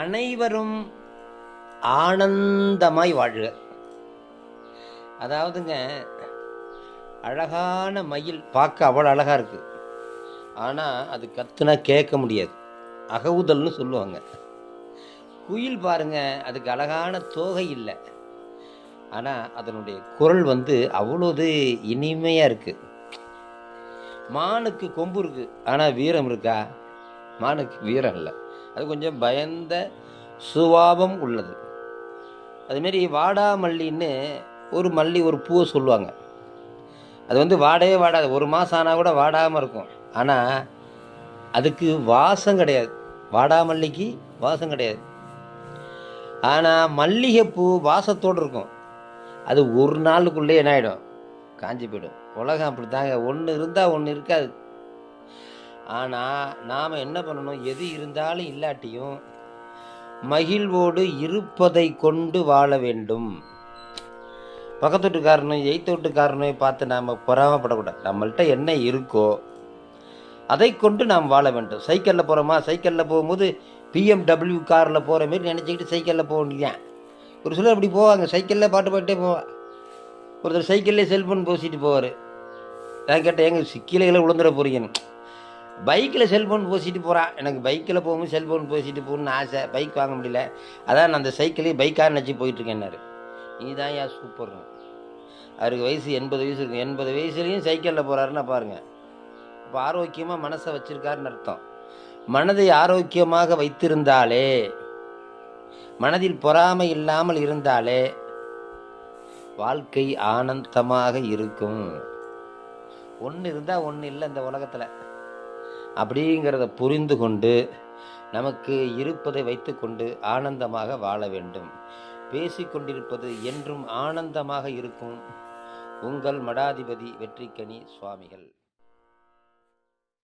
அனைவரும் ஆனந்தமாய் வாழ்க. அதாவதுங்க அழகான மயில் பார்க்க அவ்வளோ அழகாக இருக்குது ஆனால் அது கத்துனா கேட்க முடியாது. அகவுதல்னு சொல்லுவாங்க. குயில் பாருங்க அதுக்கு அழகான தோகை இல்லை. ஆனால் அதனுடைய குரல் வந்து அவ்வளோது இனிமையாக இருக்குது மானுக்கு கொம்பு இருக்குது ஆனால் வீரம் இருக்கா? மானுக்கு வீரம் இல்லை. அது கொஞ்சம் பயந்த சுபாவம் உள்ளது. அதுமாரி வாடாமல்லின்னு ஒரு மல்லி ஒரு பூவை சொல்லுவாங்க. அது வந்து வாடவே வாடாது. ஒரு மாதம் ஆனால் கூட வாடாமல் இருக்கும். ஆனால் அதுக்கு வாசம் கிடையாது. வாடாமல்லிக்கு வாசம் கிடையாது. ஆனால் மல்லிகைப்பூ வாசத்தோடு இருக்கும். அது ஒரு நாளுக்குள்ளே என்ன ஆகிடும் காஞ்சி போயிடும். உலகம் அப்படி தாங்க ஒன்று இருந்தால் ஒன்று இருக்காது. ஆனால் நாம் என்ன பண்ணணும்? எது இருந்தாலும் இல்லாட்டியும் மகிழ்வோடு இருப்பதை கொண்டு வாழ வேண்டும். பக்கத்து வீட்டுக்காரனும் வீட்டுக்காரனையும் பார்த்து நாம் பொறாமப்படக்கூடாது. நம்மள்கிட்ட என்ன இருக்கோ அதை கொண்டு நாம் வாழ வேண்டும். சைக்கிளில் போகிறோமா சைக்கிளில் போகும்போது பிஎம்டபிள்யூ காரில் போகிற மாரி நினச்சிக்கிட்டு சைக்கிளில் போக வேண்டியதான் ஒரு சிலர் அப்படி போவாங்க. சைக்கிளில் பாட்டு பாட்டே போவான் ஒருத்தர் சைக்கிள்லேயே செல்ஃபோன் பேசிட்டு போவார். நான் கேட்டேன் எங்கள் சிக்கிலைகளை விழுந்துட போறீங்கன்னு. பைக்கில் செல்ஃபோன் பூசிட்டு போகிறான் எனக்கு பைக்கில் போகும்போது செல்ஃபோன் பூசிட்டு போகணும்னு ஆசை. பைக் வாங்க முடியல. அதான் நான் அந்த சைக்கிளே பைக்காக நினச்சி போயிட்டுருக்கேன்னாரு. நீ தான் ஏன் சூப்பர்னு அவருக்கு வயசு எண்பது வயசு இருக்கும் எண்பது வயசுலேயும் சைக்கிளில் போகிறாருன்னா பாருங்கள் இப்போ ஆரோக்கியமாக மனசை வச்சுருக்காருன்னு அர்த்தம். மனதை ஆரோக்கியமாக வைத்திருந்தாலே மனதில் பொறாமை இல்லாமல் இருந்தாலே வாழ்க்கை ஆனந்தமாக இருக்கும். ஒன்று இருந்தால் ஒன்று இல்லை இந்த உலகத்தில். அப்படிங்கிறத புரிந்து கொண்டு நமக்கு இருப்பதை வைத்துக்கொண்டு ஆனந்தமாக வாழ வேண்டும். பேசிக்கொண்டிருப்பது என்றும் ஆனந்தமாக இருக்கும். உங்கள் மடாதிபதி வெற்றிக்கனி சுவாமிகள்.